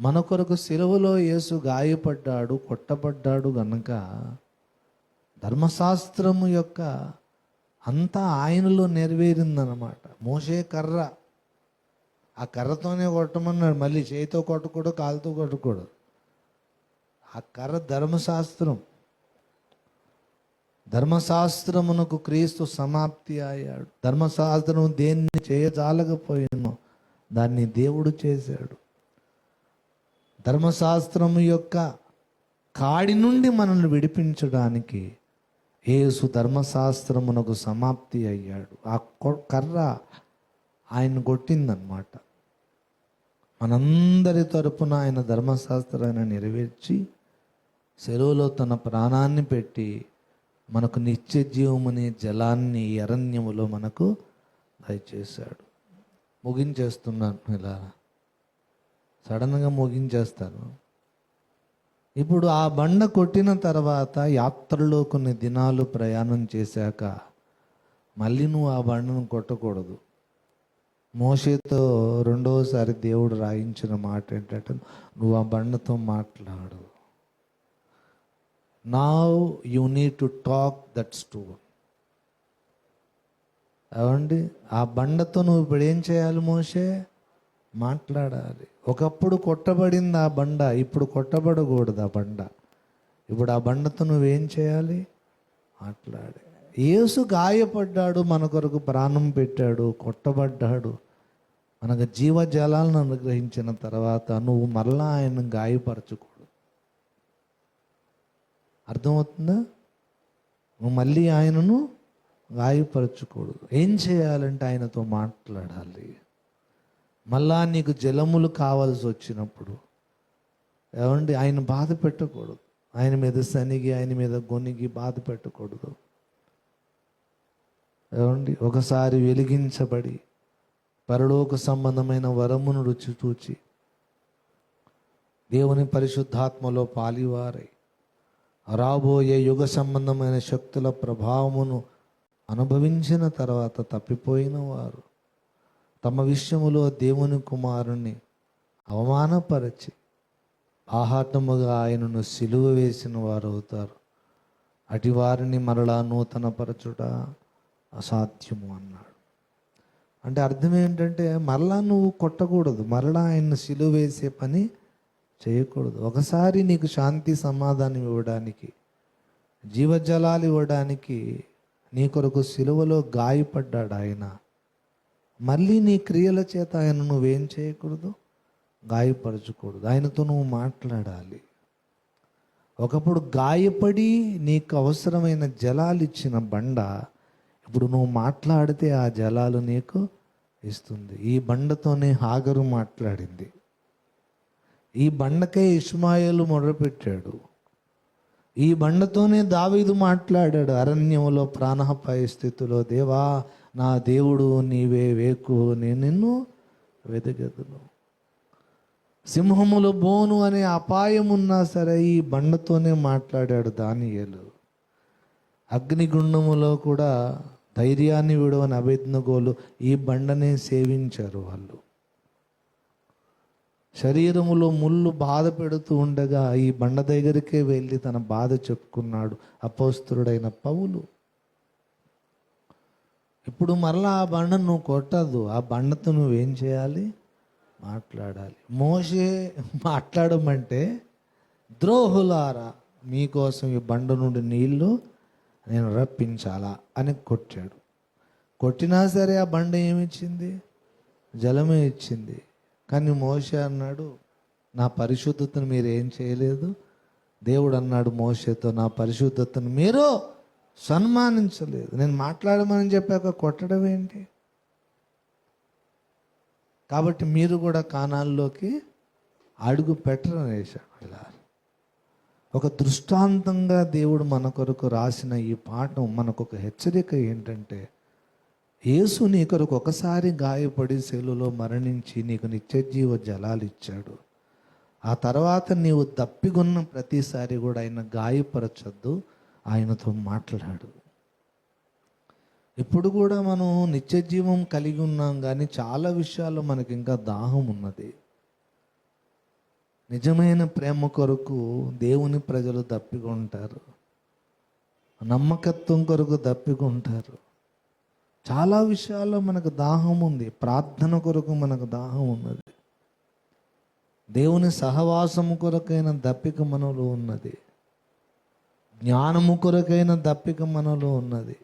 మన కొరకు సిలువలో యేసు గాయపడ్డాడు కొట్టబడ్డాడు గనక ధర్మశాస్త్రము యొక్క అంతా ఆయనలో నెరవేరిందనమాట మోసే కర్ర. ఆ కర్రతోనే కొట్టమన్నాడు. మళ్ళీ చేయితో కొట్టకూడదు కాలుతో కొట్టకూడదు. ఆ కర్ర ధర్మశాస్త్రం. ధర్మశాస్త్రమునకు క్రీస్తు సమాప్తి అయ్యాడు. ధర్మశాస్త్రం దేన్ని చేయజాలకపోయినో దాన్ని దేవుడు చేశాడు. ధర్మశాస్త్రము యొక్క కాడి నుండి మనల్ని విడిపించడానికి యేసు ధర్మశాస్త్రమునకు సమాప్తి అయ్యాడు. ఆ కొ- కర్ర ఆయన కొట్టిందనమాట మనందరి తరపున ఆయన ధర్మశాస్త్రాన్ని నెరవేర్చి సెలవులో తన ప్రాణాన్ని పెట్టి మనకు నిత్య జీవమనే జలాన్ని అరణ్యములో మనకు దయచేశాడు. ముగించేస్తున్నాను ఇలా. సడన్గా ముగించేస్తాను ఇప్పుడు ఆ బండ కొట్టిన తర్వాత యాత్రలో కొన్ని దినాలు ప్రయాణం చేశాక మళ్ళీ నువ్వు ఆ బండను కొట్టకూడదు. మోషేతో రెండవసారి దేవుడు రాయించిన మాట ఏంటంటే నువ్వు ఆ బండతో మాట్లాడు. Now you need to talk that stone అవండి ఆ బండతో నువ్వు ఇప్పుడు ఏం చేయాలి మోషే? మాట్లాడాలి. ఒకప్పుడు కొట్టబడింది ఆ బండ ఇప్పుడు కొట్టబడకూడదు ఆ బండ. ఇప్పుడు ఆ బండతో నువ్వేం చేయాలి? మాట్లాడి. యేసు గాయపడ్డాడు మన కొరకు ప్రాణం పెట్టాడు కొట్టబడ్డాడు. మనకు జీవజలాలను అనుగ్రహించిన తర్వాత నువ్వు మరలా ఆయన గాయపరచకూడదు. అర్థమవుతుందా? నువ్వు మళ్ళీ ఆయనను గాయపరచకూడదు. ఏం చేయాలంటే ఆయనతో మాట్లాడాలి. మళ్ళా నీకు జలములు కావాల్సి వచ్చినప్పుడు ఏమండి ఆయన బాధ పెట్టకూడదు. ఆయన మీద శనిగి ఆయన మీద గొనిగి బాధ పెట్టకూడదు. ఏమండి ఒకసారి వెలిగించబడి పరలోక సంబంధమైన వరమును రుచి చూచి దేవుని పరిశుద్ధాత్మలో పాలివారై రాబోయే యుగ సంబంధమైన శక్తుల ప్రభావమును అనుభవించిన తర్వాత తప్పిపోయిన వారు. తమ విషయములో దేవుని కుమారుణ్ణి అవమానపరచి ఆహాటముగా ఆయనను సిలువ వేసిన వారు అవుతారు అటి వారిని మరలా నూతనపరచుట అసాధ్యము అన్నాడు. అంటే అర్థం ఏంటంటే మరలా నువ్వు కొట్టకూడదు మరలా ఆయన సిలువ వేసే పని చేయకూడదు. ఒకసారి నీకు శాంతి సమాధానం ఇవ్వడానికి జీవజలాలు ఇవ్వడానికి నీ కొరకు సిలువలో గాయపడ్డాడు ఆయన. మళ్ళీ నీ క్రియల చేత ఆయన నువ్వేం చేయకూడదు? గాయపరచకూడదు. ఆయనతో నువ్వు మాట్లాడాలి. ఒకప్పుడు గాయపడి నీకు అవసరమైన జలాలు ఇచ్చిన బండ ఇప్పుడు నువ్వు మాట్లాడితే ఆ జలాలు నీకు ఇస్తుంది. ఈ బండతోనే హాగరు మాట్లాడింది. ఈ బండకే ఇస్మాయిలు మొదలుపెట్టాడు ఈ బండతోనే దావీదు మాట్లాడాడు. అరణ్యంలో ప్రాణాపాయ స్థితిలో దేవా నా దేవుడు నీవే వేకు నేను నిన్ను వెదగదును. సింహములు బోను అనే అపాయం ఉన్నా సరే ఈ బండతోనే మాట్లాడాడు దానియలు. అగ్నిగుండములో కూడా ధైర్యాన్ని విడవని అభిజ్ఞగోలు ఈ బండనే సేవించారు వాళ్ళు. శరీరములో ముళ్ళు బాధ పెడుతూ ఉండగా ఈ బండ దగ్గరికే వెళ్ళి తన బాధ చెప్పుకున్నాడు అపోస్తుడైన పౌలు. ఇప్పుడు మరలా ఆ బండ నువ్వు కొట్టద్దు. ఆ బండతో నువ్వేం చేయాలి? మాట్లాడాలి. మోసే మాట్లాడమంటే ద్రోహులారా మీకోసం ఈ బండ నుండి నీళ్ళు నేను రప్పించాలా అని కొట్టాడు. కొట్టినా సరే ఆ బండ ఏమిచ్చింది? జలమే ఇచ్చింది. కానీ మోషే అన్నాడు నా పరిశుద్ధతను మీరు ఏం చేయలేదు? దేవుడు అన్నాడు మోషేతో నా పరిశుద్ధతను మీరు సన్మానించలేదు. నేను మాట్లాడమని చెప్పాక కొట్టడం ఏంటి? కాబట్టి మీరు కూడా కానాల్లోకి అడుగు పెట్టరని వేశాడు ఇలా ఒక దృష్టాంతంగా దేవుడు మన కొరకు రాసిన ఈ పాఠం మనకు ఒక హెచ్చరిక ఏంటంటే యేసు నీ కొరకు ఒకసారి గాయపడి సెలులో మరణించి నీకు నిత్యజీవ జలాలు ఇచ్చాడు. ఆ తర్వాత నీవు తప్పిగొన్న ప్రతిసారి కూడా ఆయన గాయపరచొద్దు. ఆయనతో మాట్లాడు. ఇప్పుడు కూడా మనం నిత్య జీవం కలిగి ఉన్నాం కానీ చాలా విషయాల్లో మనకి ఇంకా దాహం ఉన్నది. నిజమైన ప్రేమ కొరకు దేవుని ప్రజలు దప్పికొంటారు నమ్మకత్వం కొరకు దప్పికొంటారు చాలా విషయాల్లో మనకు దాహం ఉంది. ప్రార్థన కొరకు మనకు దాహం ఉన్నది. దేవుని సహవాసము కొరకైన దప్పిక మనలో ఉన్నది. జ్ఞానము కొరకైన దప్పిక మనలో ఉన్నది.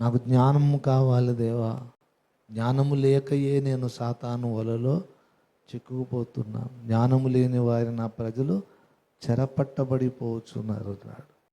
నాకు జ్ఞానము కావాలి దేవా. జ్ఞానము లేకయే నేను సాతాను వలలో చిక్కుకుపోతున్నా జ్ఞానము లేని వారి నా ప్రజలు చెరపట్టబడిపోతున్నారు అన్నాడు.